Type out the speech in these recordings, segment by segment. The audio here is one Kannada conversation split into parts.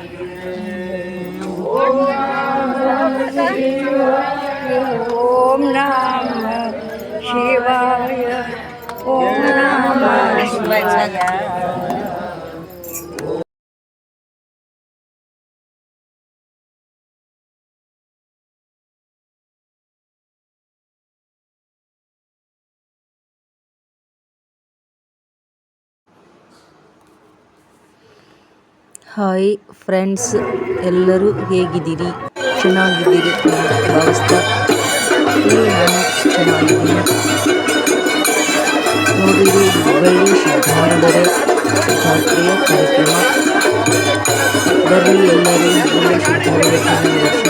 ओम नाम शिवाय। ओम नाम शिवाय ಹಾಯ್ ಫ್ರೆಂಡ್ಸ್ ಎಲ್ಲರೂ ಹೇಗಿದ್ದೀರಿ? ಚೆನ್ನಾಗಿದ್ದೀರಿ ಭಾವಿಸ್ತಾ ನಾನು ಚೆನ್ನಾಗಿದ್ದೀನಿ ನೋಡಿರಿ ಹುಬ್ಬಳ್ಳಿ ಸಿದ್ಧಾರೂಢರ ಜಾತ್ರೆಯ ಕಾರ್ಯಕ್ರಮ. ಬರೀ ಎಲ್ಲರೂ ಹುಬ್ಬಳ್ಳಿ ಸಿದ್ಧಾರೂಢ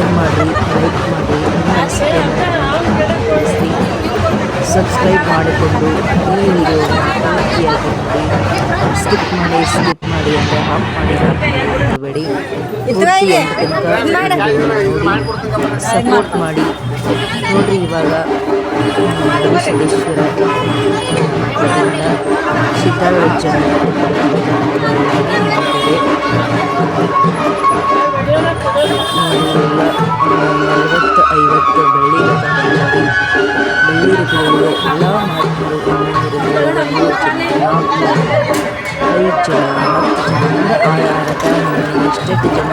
ಶೇರ್ ಮಾಡಿ ಲೈಕ್ ಮಾಡಿ ಸಬ್ಸ್ಕ್ರೈಬ್ ಮಾಡಿಕೊಂಡು ಈ ವಿಡಿಯೋ ಪೂರ್ತಿಯಾಗಿ ನೋಡಿ ಸ್ಕಿಪ್ ಮಾಡಿ ಸ್ಕಿಪ್ ಮಾಡಿ ಅಂದರೆ ಆಫ್ ಮಾಡಿ ಮಾಡಿ. ಮಾಡಬೇಡಿ ಸಪೋರ್ಟ್ ಮಾಡಿ. ನೋಡ್ರಿ ಇವಾಗ ಬೆಟ್ಟದಿಂದ ಸಿದ್ಧಾರೂಢ ನಲವತ್ತು ಐವತ್ತು ಬೆಳ್ಳಿ ಮಾಡಿ ಬೆಳ್ಳಿ ಎಲ್ಲ ಮಹಾತ್ಮರು ಎಷ್ಟೆಷ್ಟು ಜನ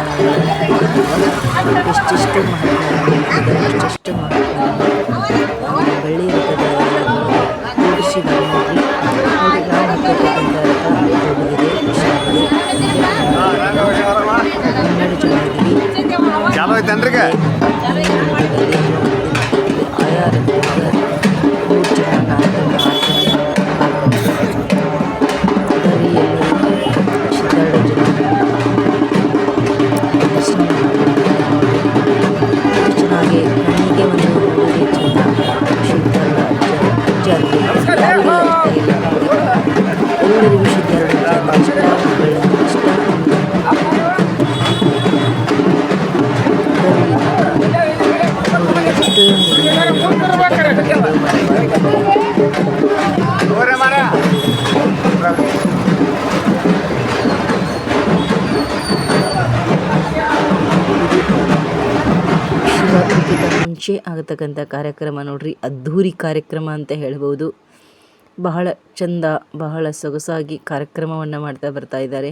ಎಷ್ಟೆಷ್ಟು ಮಹತ್ವ ಎಷ್ಟೆಷ್ಟು ಮಹತ್ವ ಬೆಳ್ಳಿ ರಥದಲ್ಲಿ ಕೂಡಿಸಿದ್ದಾರೆ ನೋಡ್ರಿ ನೋಡಿ ನಾವು ಮುಂಚೆ ಆಗತಕ್ಕಂಥ ಕಾರ್ಯಕ್ರಮ ನೋಡ್ರಿ, ಅದ್ಧೂರಿ ಕಾರ್ಯಕ್ರಮ ಅಂತ ಹೇಳ್ಬೋದು. ಬಹಳ ಚಂದ, ಬಹಳ ಸೊಗಸಾಗಿ ಕಾರ್ಯಕ್ರಮವನ್ನು ಮಾಡ್ತಾ ಬರ್ತಾ ಇದ್ದಾರೆ.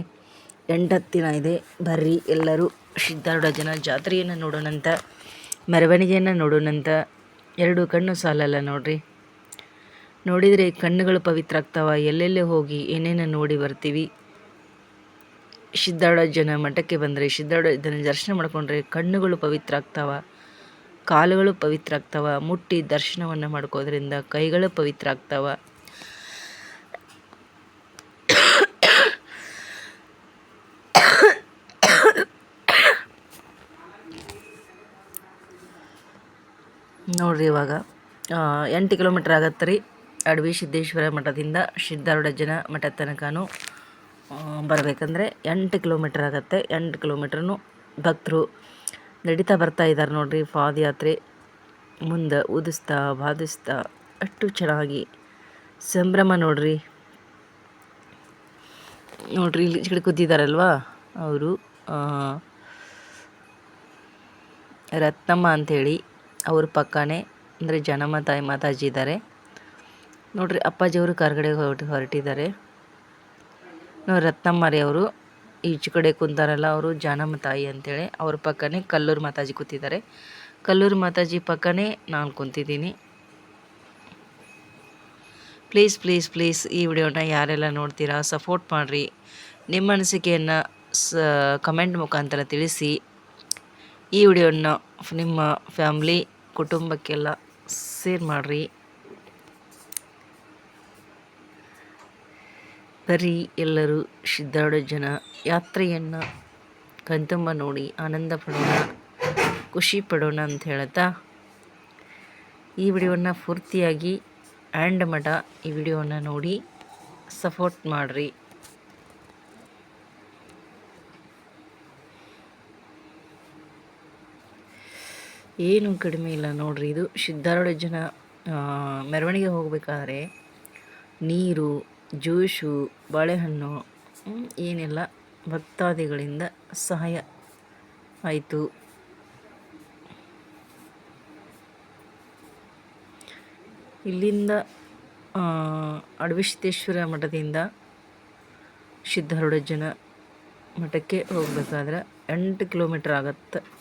ಎಂಟತ್ತು ದಿನ ಇದೆ. ಬರ್ರಿ ಎಲ್ಲರೂ ಸಿದ್ಧಾರೂಢ ಜನ, ಜಾತ್ರೆಯನ್ನು ನೋಡೋಣಂತ, ಮೆರವಣಿಗೆಯನ್ನು ನೋಡೋಣಂತ, ಎರಡು ಕಣ್ಣು ಸಾಲಲ್ಲ ನೋಡ್ರಿ. ನೋಡಿದರೆ ಕಣ್ಣುಗಳು ಪವಿತ್ರ ಆಗ್ತಾವ, ಎಲ್ಲೆಲ್ಲಿ ಹೋಗಿ ಏನೇನು ನೋಡಿ ಬರ್ತೀವಿ. ಸಿದ್ಧಾರೂಢ ಜನ ಮಠಕ್ಕೆ ಬಂದರೆ ಸಿದ್ಧಾರೂಢ ಜನ ದರ್ಶನ ಮಾಡಿಕೊಂಡ್ರೆ ಕಣ್ಣುಗಳು ಪವಿತ್ರ ಆಗ್ತಾವ. ಕಾಲುಗಳು ಪವಿತ್ರ ಆಗ್ತಾವ, ಮುಟ್ಟಿ ದರ್ಶನವನ್ನು ಮಾಡ್ಕೋದ್ರಿಂದ ಕೈಗಳು ಪವಿತ್ರ ಆಗ್ತಾವ. ನೋಡ್ರಿ ಇವಾಗ ಎಂಟು ಕಿಲೋಮೀಟ್ರ್ ಆಗತ್ತೆ ರೀ ಅಡವಿ ಸಿದ್ದೇಶ್ವರ ಮಠದಿಂದ ಸಿದ್ಧಾರೂಢ ಜನ ಮಠ ತನಕನೂ ಬರಬೇಕಂದ್ರೆ ಎಂಟು ಕಿಲೋಮೀಟ್ರ್ ಆಗತ್ತೆ. ಎಂಟು ಕಿಲೋಮೀಟ್ರೂ ಭಕ್ತರು ನಡೀತಾ ಬರ್ತಾ ಇದ್ದಾರೆ ನೋಡ್ರಿ ಪಾದಯಾತ್ರೆ. ಮುಂದೆ ಉದಿಸ್ತಾ ಬಾದಿಸ್ತಾ ಅಷ್ಟು ಚೆನ್ನಾಗಿ ಸಂಭ್ರಮ ನೋಡ್ರಿ. ನೋಡ್ರಿ, ಇಲ್ಲಿ ಈ ಕಡೆ ಕೂತಿದ್ದಾರಲ್ವಾ ಅವರು ರತ್ನಮ್ಮ ಅಂಥೇಳಿ ಅವ್ರ ಪಕ್ಕನೇ, ಅಂದರೆ ಜನಮ್ಮ ತಾಯಿ ಮಾತಾಜಿ ಇದ್ದಾರೆ ನೋಡ್ರಿ, ಅಪ್ಪಾಜಿಯವರು ಕರ್ಗಡೆ ಹೊರಟು ಹೊರಟಿದ್ದಾರೆ. ರತ್ನಮ್ಮರಿ ಅವರು. ಈಚೆ ಕಡೆ ಕುಂತಾರಲ್ಲ ಅವರು ಜಾನಮ್ಮ ತಾಯಿ ಅಂತೇಳಿ. ಅವ್ರ ಪಕ್ಕನೇ ಕಲ್ಲೂರು ಮಾತಾಜಿ ಕೂತಿದ್ದಾರೆ. ಕಲ್ಲೂರು ಮಾತಾಜಿ ಪಕ್ಕನೇ ನಾನು ಕುಂತಿದ್ದೀನಿ. ಪ್ಲೀಸ್ ಪ್ಲೀಸ್ ಪ್ಲೀಸ್ ಈ ವಿಡಿಯೋನ ಯಾರೆಲ್ಲ ನೋಡ್ತೀರಾ ಸಪೋರ್ಟ್ ಮಾಡಿರಿ. ನಿಮ್ಮ ಅನಿಸಿಕೆಯನ್ನು ಸ ಕಮೆಂಟ್ ಮುಖಾಂತರ ತಿಳಿಸಿ. ಈ ವಿಡಿಯೋನ ನಿಮ್ಮ ಫ್ಯಾಮ್ಲಿ ಕುಟುಂಬಕ್ಕೆಲ್ಲ ಸೇರ್ ಮಾಡಿರಿ. ಬರೀ ಎಲ್ಲರೂ ಸಿದ್ಧಾಡೋ ಜನ. ಯಾತ್ರೆಯನ್ನು ಕಣ್ತುಂಬ ನೋಡಿ ಆನಂದ ಪಡೋಣ, ಖುಷಿ ಪಡೋಣ ಅಂತ ಹೇಳ್ತಾ ಈ ವಿಡಿಯೋನ ಪೂರ್ತಿಯಾಗಿ ಆ್ಯಂಡ್ ಮಠ ಈ ವಿಡಿಯೋನ ನೋಡಿ ಸಪೋರ್ಟ್ ಮಾಡಿರಿ. ಏನು ಕಡಿಮೆ ಇಲ್ಲ ನೋಡ್ರಿ ಇದು. ಸಿದ್ಧಾರೂಢ ಜನ ಮೆರವಣಿಗೆ ಹೋಗಬೇಕಾದ್ರೆ ನೀರು ಜ್ಯೂಸು ಬಾಳೆಹಣ್ಣು ಏನೆಲ್ಲ ಭಕ್ತಾದಿಗಳಿಂದ ಸಹಾಯ ಆಯಿತು. ಇಲ್ಲಿಂದ ಅಡವಿಶ್ವೇಶ್ವರ ಮಠದಿಂದ ಸಿದ್ಧಾರೂಢ ಮಠಕ್ಕೆ ಹೋಗಬೇಕಾದ್ರೆ ಎಂಟು ಕಿಲೋಮೀಟ್ರ್ ಆಗತ್ತೆ.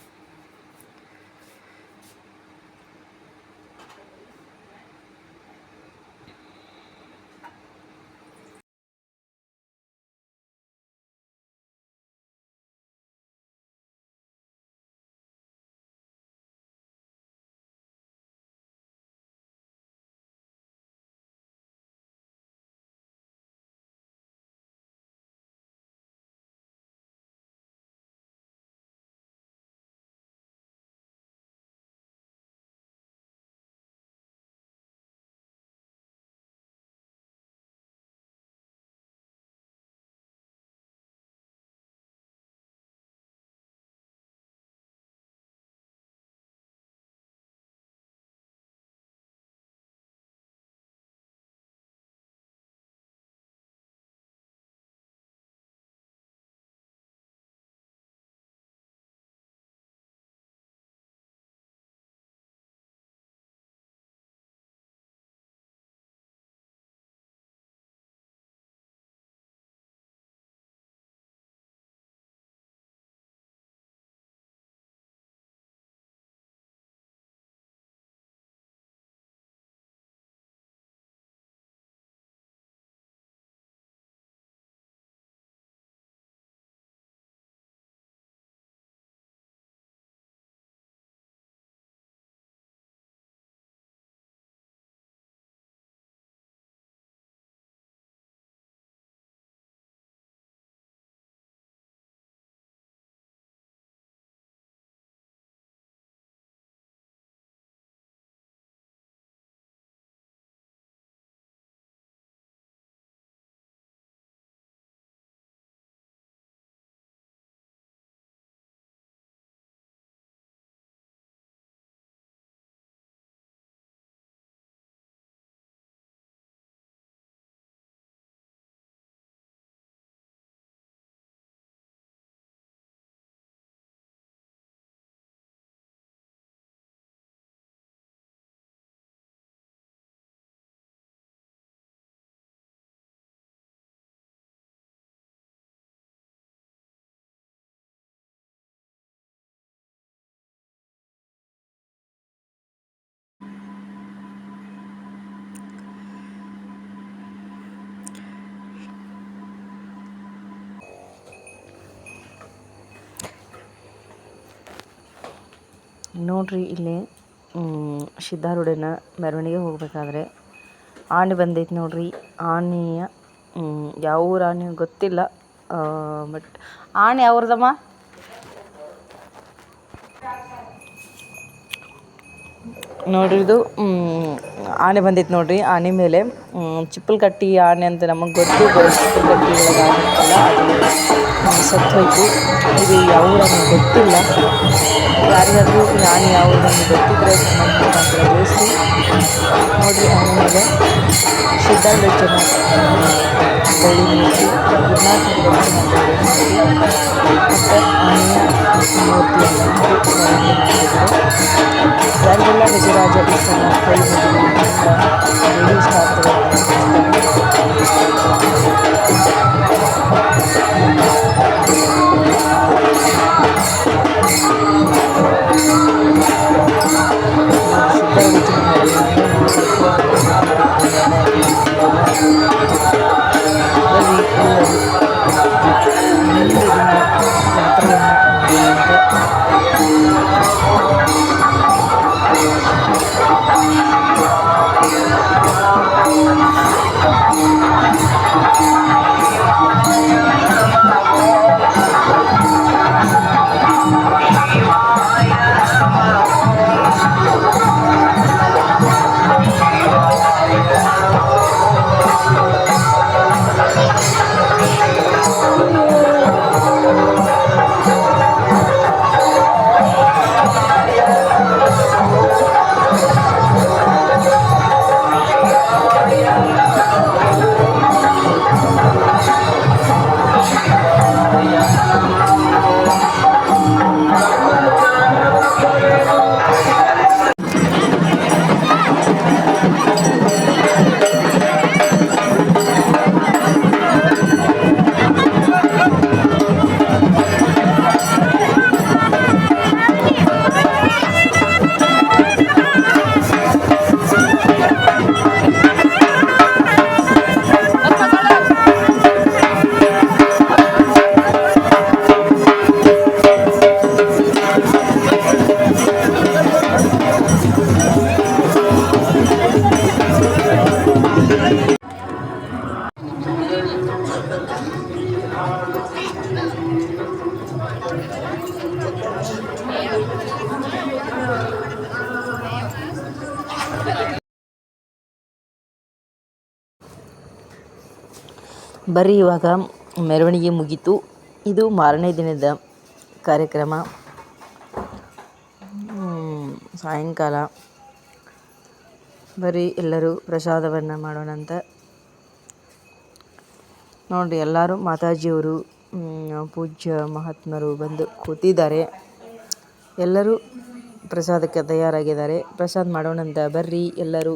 ನೋಡ್ರಿ, ಇಲ್ಲಿ ಸಿದ್ಧಾರೂಢನ ಮೆರವಣಿಗೆ ಹೋಗಬೇಕಾದ್ರೆ ಆನೆ ಬಂದೈತೆ ನೋಡ್ರಿ. ಆನೆಯ ಯಾವ ಊರ ಆನೆ ಗೊತ್ತಿಲ್ಲ. ಬಟ್ ಆನೆ ಅವ್ರದಮ್ಮ ನೋಡ್ರಿ, ಇದು ಆನೆ ಬಂದೈತೆ ನೋಡ್ರಿ. ಆನೆ ಮೇಲೆ ಚಿಪ್ಪಲ್ ಕಟ್ಟಿ ಆನೆ ಅಂತ ನಮಗೆ ಗೊತ್ತು. ಚಿಪ್ಪಲ್ ಕಟ್ಟಿ ಸತ್ತು ಹೋಯ್ತು ಇದು ಯಾವ ಗೊತ್ತಿಲ್ಲ. ಯಾರಿಗಾದ್ರೂ ಈ ಆನೆ ಯಾವ ಊರು ನಮ್ಗೆ ಗೊತ್ತಿದ್ರೆ ಕಮೆಂಟ್ ಮುಖಾಂತರ ತಿಳಿಸಿ ನೋಡ್ರಿ ಆನೆ ಮೇಲೆ ಸಿದ್ಧಾರೂಢ ಜನ ಬಳ್ಳಿ ಮೂರ್ತಿ ಗುರುನಾಥ ದರ್ಶನ ಬಳ್ಳಿ ಮೂರ್ತಿ ಮತ್ತು ಆನೆಯ ಮೂರ್ತಿಯನ್ನು ಮಾಡಿ ಮೆರವಣಿಗೆ ಮಾಡಿದ್ರು ಯಾರಿಗೆಲ್ಲ ಗಜರಾಜ ಇಷ್ಟನ ಕೈ ಮುಗಿದ ಲೇಡಿ ಸ್ಟಾರ್ಟ್ಗಳನ್ನು ಬರ್ರಿ ಇವಾಗ ಮೆರವಣಿಗೆ ಮುಗೀತು. ಇದು ಮಾರನೇ ದಿನದ ಕಾರ್ಯಕ್ರಮ. ಸಾಯಂಕಾಲ. ಬರೀ ಎಲ್ಲರೂ ಪ್ರಸಾದವನ್ನು ಮಾಡೋಣ ಅಂತ. ನೋಡಿರಿ, ಎಲ್ಲರೂ ಮಾತಾಜಿಯವರು ಪೂಜ್ಯ ಮಹಾತ್ಮರು ಬಂದು ಕೂತಿದ್ದಾರೆ. ಎಲ್ಲರೂ ಪ್ರಸಾದಕ್ಕೆ ತಯಾರಾಗಿದ್ದಾರೆ. ಪ್ರಸಾದ ಮಾಡೋಣಂತ ಬರ್ರಿ, ಎಲ್ಲರೂ.